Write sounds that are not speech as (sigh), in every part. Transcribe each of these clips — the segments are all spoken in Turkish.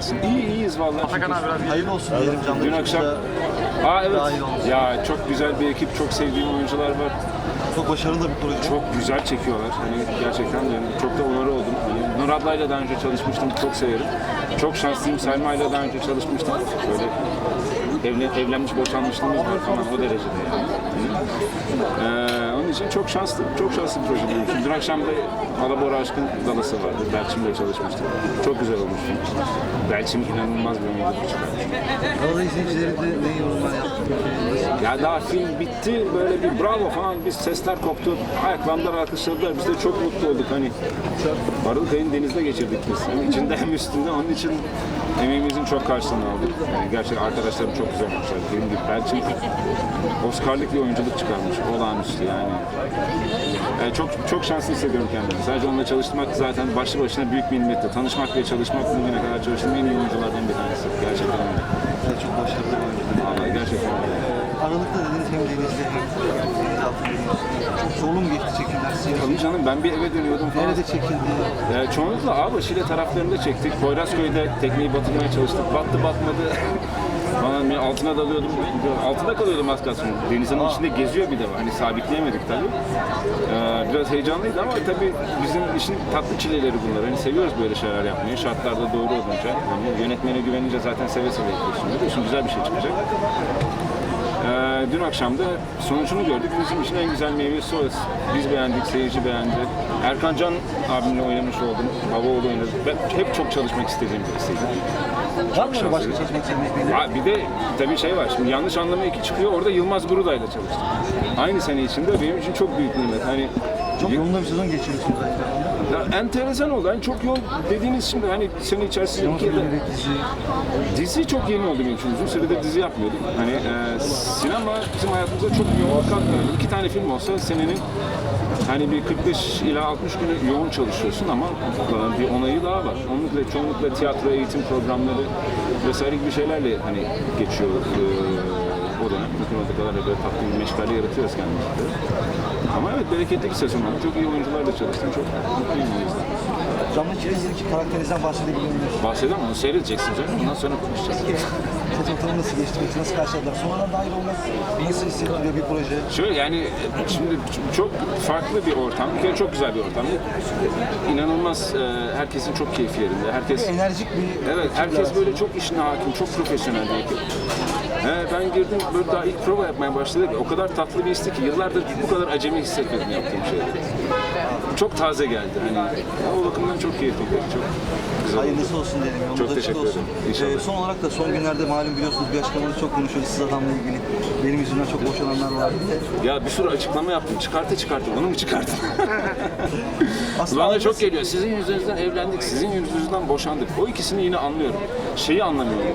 nasılsın? İyi iyiyiz vallahi. Atakan abi biraz Hayırlı olsun diyelim canlı Dün akşam yayında. Aa evet. Olmuş. Ya çok güzel bir ekip, çok sevdiğim oyuncular var. Çok başarılı da bir proje. Çok güzel çekiyorlar. Hani gerçekten de çok da onarı oldum. Hani Nur ablayla daha önce çalışmıştım, çok severim. Çok şanslıyım. Selma'yla daha önce çalışmıştım. Böyle evlen, evlenmiş, boşanmışlığımız var falan o derecede yani. Ee, için çok şanslı, çok şanslı bir proje benim için. Dün akşam da Alabora Aşkın Dalası vardı. Belçim'le çalışmıştım. Çok güzel olmuş. Belçim inanılmaz bir oyuncu çıkarmış. Orada izleyicileri de ne yorumlar yaptı? Ya daha film bitti böyle bir bravo falan biz sesler koptu. Ayaklandılar alkışladılar. Biz de çok mutlu olduk hani. Aralık ayını denizde geçirdik biz. Hem içinde hem üstünde. Onun için emeğimizin çok karşılığını aldık. Yani gerçekten arkadaşlarım çok güzel olmuşlar. Film gibi. Belçin Oscar'lık bir oyunculuk çıkarmış. Olağanüstü yani. Yani çok çok şanslı hissediyorum kendimi. Sadece onunla çalışmak zaten başlı başına büyük bir nimetti. Tanışmak ve çalışmak bugüne kadar çalıştığım en iyi oyunculardan bir tanesi. Gerçekten öyle. Çok başarılı bir oyuncu. Gerçekten öyle. Aralıkta dediniz hem denizde hem. Çok zorlu mu geçti çekimler? Tabii canım ben bir eve dönüyordum falan. Nerede çekildi? Ee, çoğunlukla Ağbaşı ile taraflarında çektik. Poyrazköy'de tekneyi batırmaya çalıştık. Battı batmadı. (laughs) Falan ben altına dalıyordum. Altında kalıyordum az kalsın. Denizin içinde geziyor bir de. Hani sabitleyemedik tabii. Ee, biraz heyecanlıydı ama tabii bizim işin tatlı çileleri bunlar. Hani seviyoruz böyle şeyler yapmayı. Şartlarda doğru olunca. Hani yönetmene güvenince zaten seve seve yapıyorsun. Biliyorsun güzel bir şey çıkacak. Ee, dün akşam da sonucunu gördük. Bizim için en güzel meyvesi o. Biz beğendik, seyirci beğendi. Erkan Can abimle oynamış oldum. Havaoğlu oynadı. Ben hep çok çalışmak istediğim birisiydi. Var mı başka çalışmak istediğiniz? Ha, bir de tabii şey var. Şimdi yanlış anlama iki çıkıyor. Orada Yılmaz Guruday'la çalıştım. Aynı sene içinde benim için çok büyük nimet. Hani Çok yolunda bir sezon geçiriyorsunuz zaten. ya, enteresan oldu. Hani çok yoğun dediğiniz şimdi hani sene içerisinde Sinema yılda filmleri, dizi. Dizi çok yeni oldu benim için. Uzun süredir dizi yapmıyordum. Hani e, sinema bizim hayatımıza çok yoğun katmıyordu. İki tane film olsa senenin hani bir 45 ila 60 günü yoğun çalışıyorsun ama e, bir onayı daha var. Onlukla, çoğunlukla tiyatro, eğitim programları vesaire gibi şeylerle hani geçiyor e, o dönem. Olduğu kadar da böyle bir meşgale yaratıyoruz kendimizde. Ama evet bereketli bir sezon oldu. Çok iyi oyuncularla çalıştım. Çok mutluyum o yüzden. Canlı çizgideki karakterinizden bahsedebilir miyiz? Bahsedemem onu seyredeceksin canım. Ondan sonra konuşacağız. Set ortamı nasıl geçti? Nasıl karşıladılar? Sonradan dahil olmak nasıl hissettiriyor bir proje? Şöyle yani şimdi çok farklı bir ortam. Bir kere çok güzel bir ortam. İnanılmaz e, herkesin çok keyfi yerinde. Herkes Enerjik bir Evet, herkes böyle çok işine hakim, çok profesyonel bir ekip. He, ben girdim böyle daha ilk prova yapmaya başladık. O kadar tatlı bir histi ki yıllardır bu kadar acemi hissetmedim yaptığım şeyleri. Çok taze geldi. Hani o bakımdan çok keyifliydi. Çok güzel. Hayırlısı olsun. Yolunuz Çok açık teşekkür olsun. ederim. İnşallah. Ee, son olarak da son günlerde malum biliyorsunuz bir açıklamanızı çok konuşuyoruz siz adamla ilgili. Benim yüzümden çok boşananlar var diye. Ya bir sürü açıklama yaptım. Çıkartı çıkartı. Onu mu çıkarttın? (laughs) Aslında Bana çok geliyor. Sizin yüzünüzden evlendik, sizin yüzünüzden boşandık. O ikisini yine anlıyorum. Şeyi anlamıyorum.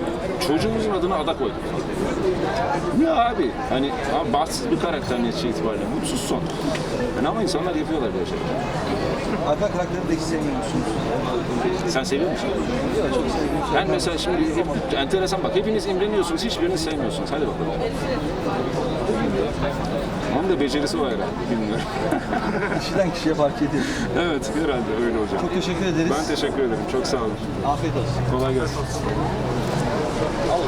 Çocuğumuzun adına ada koyduk. Ne abi? Hani abi bahtsız bir karakter netice itibariyle. Mutsuz son. Yani ama insanlar yapıyorlar böyle şeyler. Alper karakterini de hiç sevmiyor musunuz? Sen seviyor musun? Yok çok şey. Ben mesela şimdi hep, enteresan bak hepiniz imreniyorsunuz, hiçbirini sevmiyorsunuz. Hadi bakalım. Onun da becerisi var herhalde, bilmiyorum. (laughs) Kişiden kişiye fark ediyor. evet, herhalde öyle olacak. Çok teşekkür ederiz. Ben teşekkür ederim, çok sağ olun. Afiyet olsun. Kolay gelsin. Al.